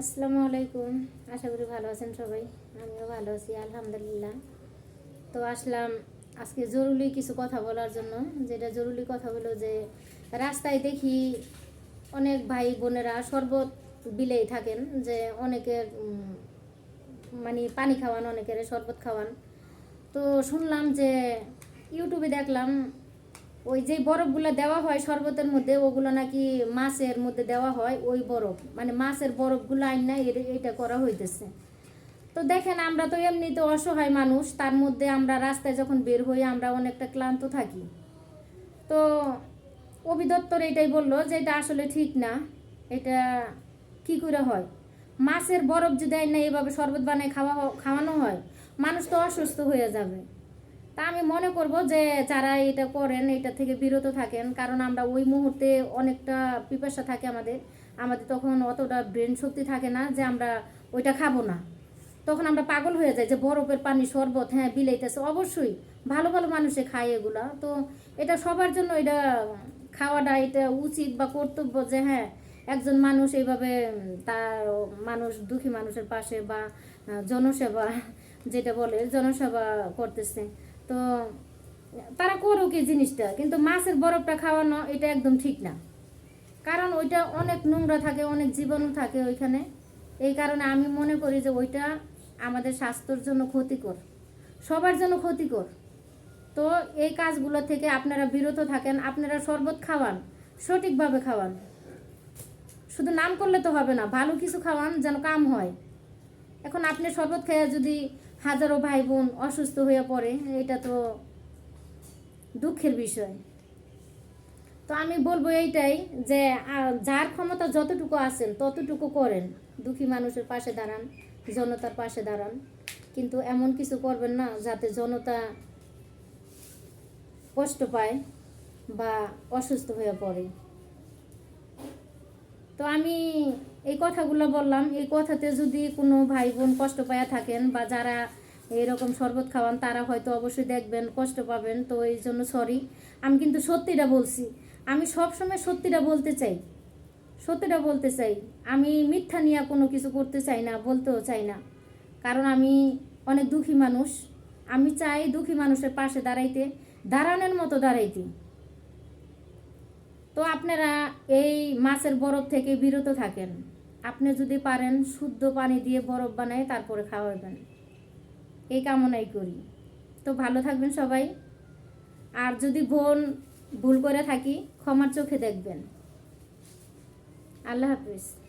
আসসালামু আলাইকুম। আশা করি ভালো আছেন সবাই। আমিও ভালো আছি, আলহামদুলিল্লাহ। তো আসলাম আজকে জরুরি কিছু কথা বলার জন্য। যেটা জরুরি কথা হলো যে, রাস্তায় দেখি অনেক ভাই বোনেরা শরবত বিলেই থাকেন, যে অনেকের মানে পানি খাওয়ান, অনেকের শরবত খাওয়ান। তো শুনলাম যে, ইউটিউবে দেখলাম ওই যে বরফগুলো দেওয়া হয় শরবতের মধ্যে, ওগুলো নাকি মাছের মধ্যে দেওয়া হয়, ওই বরফ। মানে মাছের বরফগুলো আইন না এটা করা হইতেছে। তো দেখেন, আমরা তো এমনিতে অসহায় মানুষ, তার মধ্যে আমরা রাস্তায় যখন বের হই, আমরা অনেকটা ক্লান্ত থাকি। তো অভিদত্তর এটাই বলল যে, এটা আসলে ঠিক না। এটা কি করে হয়? মাছের বরফ যদি আইন না এভাবে শরবত বানায় খাওয়া খাওয়ানো হয়, মানুষ তো অসুস্থ হয়ে যাবে। তা আমি মনে করব যে যারা এটা করেন, এটা থেকে বিরত থাকেন, কারণ আমরা ওই মুহূর্তে অনেকটা পিপাসা থাকে আমাদের। আমাদের তখন অতটা ব্রেন শক্তি থাকে না যে আমরা ওইটা খাব না। তখন আমরা পাগল হয়ে যাই যে বরফের পানি, শরবত হ্যাঁ বিলাইতেছে। অবশ্যই ভালো ভালো মানুষে খায় এগুলা। তো এটা সবার জন্য এটা খাওয়াটা এটা উচিত বা কর্তব্য যে হ্যাঁ একজন মানুষ এইভাবে তার মানুষ, দুঃখী মানুষের পাশে বা জনসেবা যেটা বলে, জনসেবা করতেছে। তো তারা করুক এই জিনিসটা, কিন্তু মাছের বরফটা খাওয়ানো এটা একদম ঠিক না। কারণ ওইটা অনেক নোংরা থাকে, অনেক জীবাণু থাকে ওইখানে। এই কারণে আমি মনে করি যে ওইটা আমাদের স্বাস্থ্যের জন্য ক্ষতিকর, সবার জন্য ক্ষতিকর। তো এই কাজগুলো থেকে আপনারা বিরত থাকেন, আপনারা শরবত খাওয়ান, সঠিকভাবে খাওয়ান। শুধু নাম করলে তো হবে না, ভালো কিছু খাওয়ান যেন কাম হয়। এখন আপনি শরবত খেয়ে যদি হাজারো ভাই বোন অসুস্থ হয়ে পড়ে, এটা তো দুঃখের বিষয়। তো আমি বলব এইটাই যে যার ক্ষমতা যতটুকু আছেন, ততটুকু করেন। দুঃখী মানুষের পাশে দাঁড়ান, জনতার পাশে দাঁড়ান। কিন্তু এমন কিছু করবেন না, যাতে জনতা কষ্ট পায় বা অসুস্থ হয়ে পড়ে। তো আমি এই কথাগুলো বললাম। এই কথাতে যদি কোনো ভাই বোন কষ্ট পায়া থাকেন বা যারা এরকম শরবত খাওয়ান, তারা হয়তো অবশ্যই দেখবেন, কষ্ট পাবেন। তো এই জন্য সরি আমি কিন্তু সত্যিটা বলছি। আমি সবসময় সত্যিটা বলতে চাই। সত্যিটা বলতে চাই। আমি মিথ্যা নিয়ে কোনো কিছু করতে চাই না, বলতেও চাই না। কারণ আমি অনেক দুঃখী মানুষ। আমি চাই দুঃখী মানুষের পাশে দাঁড়াইতে, দাঁড়ানোর মতো দাঁড়াইতে। তো আপনারা এই মাছের বরফ থেকে বিরত থাকেন। আপনি যদি পারেন শুদ্ধ পানি দিয়ে বরফ বানায় তারপরে খাওয়াবেন। এই কামনাই করি। তো ভালো থাকবেন সবাই। আর যদি বোন ভুল করে থাকি, ক্ষমার চোখে দেখবেন। আল্লাহ হাফিজ।